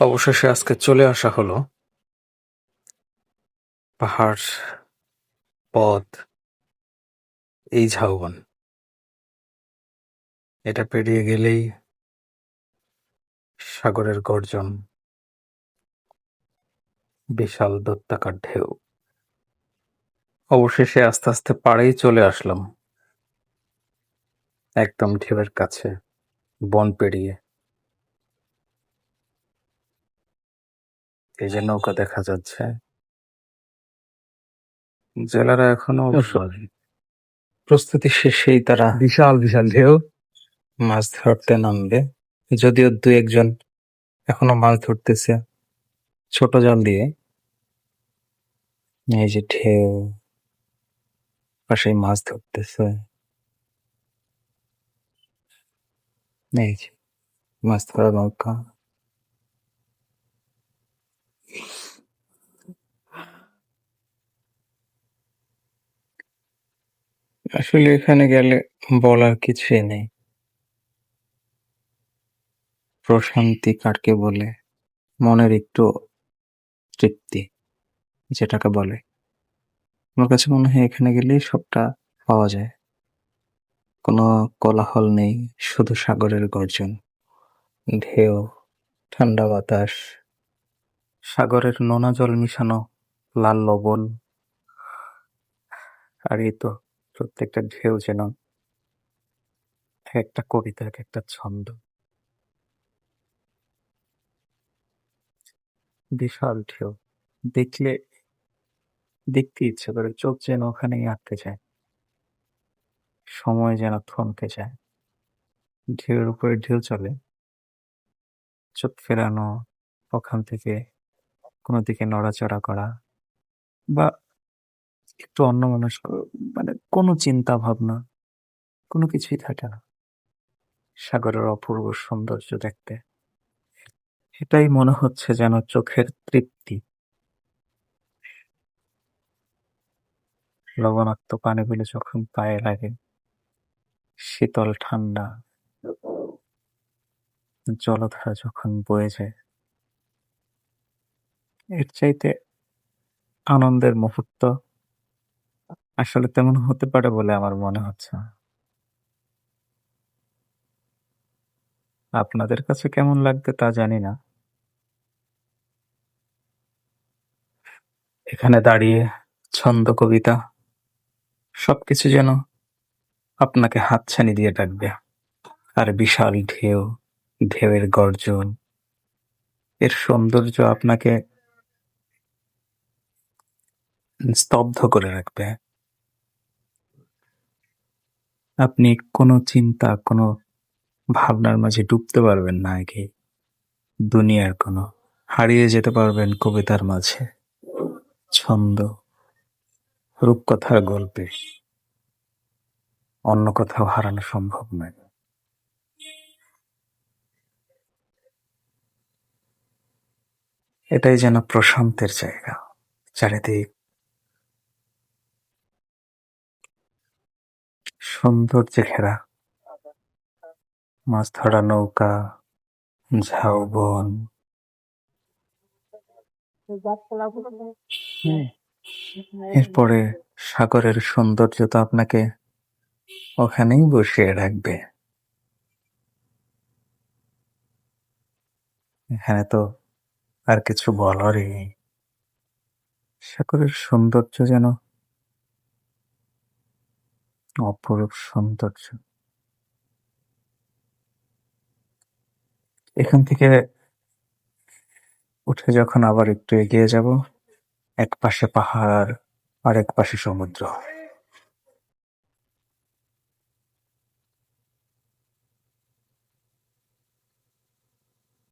অবশেষে আজকে চলে আসা হলো পাহাড়, পথ, এই ঝাউবন। এটা পেরিয়ে গেলেই সাগরের গর্জন, বিশাল দত্তাকার ঢেউ। অবশেষে আস্তে আস্তে পাড়েই চলে আসলাম, একদম ঢেউয়ের কাছে, বন পেরিয়ে। এই যে নৌকা দেখা যাচ্ছে। জেলেরা এখনও প্রস্তুতি শেষেই তারা বিশাল বিশাল ঢেউ। মাছ ধরতে নামবে। যদিও দু একজন এখনও মাছ ধরতেছে ছোট জাল দিয়ে। এই যে ঢেউ পাশেই মাছ ধরতেছে। এই যে মাছ ধরা নৌকা। আসলে এখানে গেলে বলার কিছুই নেই। প্রশান্তি কাটকে বলে? মনের একটু তৃপ্তি, যেটাকে বলে। আমার কাছে মনে হয় এখানে গেলেই সবটা পাওয়া যায়। কোনো কোলাহল নেই, শুধু সাগরের গর্জন। ঢেউ, ঠান্ডা বাতাস, সাগরের নোনা জল মিশানো লাল লবণ। আর এই তো প্রত্যেকটা ঢেউ যেন এক একটা কবিতা এক একটা ছন্দ। বিশাল ঢেউ। দেখলে, দেখতে ইচ্ছে করে চোখ যেন ওখানেই আটকে যায়। সময় যেন থমকে যায়। ঢেউয়ের উপরে ঢেউ চলে। চোখ ফেরানো, ওখান থেকে কোনো দিকে নড়াচড়া করা বা একটু অন্য মানুষ মানে কোনো চিন্তা ভাবনা কোনো কিছুই থাকে না। সাগরের অপূর্ব সৌন্দর্য দেখতে। এটাই মনে হচ্ছে যেন চোখের তৃপ্তি। লবণাক্ত পানিগুলো যখন পায়ে লাগে, শীতল ঠান্ডা, জলধারা যখন বয়ে যায়, এর চাইতে আনন্দের মুহূর্ত আসলে তেমন হতে পারে বলে আমার মনে হচ্ছে। আপনাদের কাছে কেমন লাগবে তা জানি না। এখানে দাঁড়িয়ে ছন্দ, কবিতা, সবকিছু যেন আপনাকে হাতছানি দিয়ে ডাকবে। আর বিশাল ঢেউ, ঢেউয়ের গর্জন, এর সৌন্দর্য আপনাকে স্তব্ধ করে রাখবে। আপনি কোনো চিন্তা, কোনো ভাবনার মাঝে ডুবতে পারবেন না আগে। দুনিয়ার কোনো হারিয়ে যেতে পারবেন কবিতার মাঝে। ছন্দ, রূপকথার গল্পে। অন্য কোথাও হারানো সম্ভব নয়। এটাই যেন প্রশান্তের জায়গা। চারিদিক সৌন্দর্যে ঘেরা মাছ ধরা নৌকা ঝাউবন এরপরে সাগরের সৌন্দর্য তো আপনাকে ওখানেই বসিয়ে রাখবে। এখানে তো আর কিছু বলারই সাগরের সৌন্দর্য যেন অপরূপ সৌন্দর্য। এখান থেকে উঠে যখন আবার একটু এগিয়ে যাব এক পাশে পাহাড় আর এক পাশে সমুদ্র।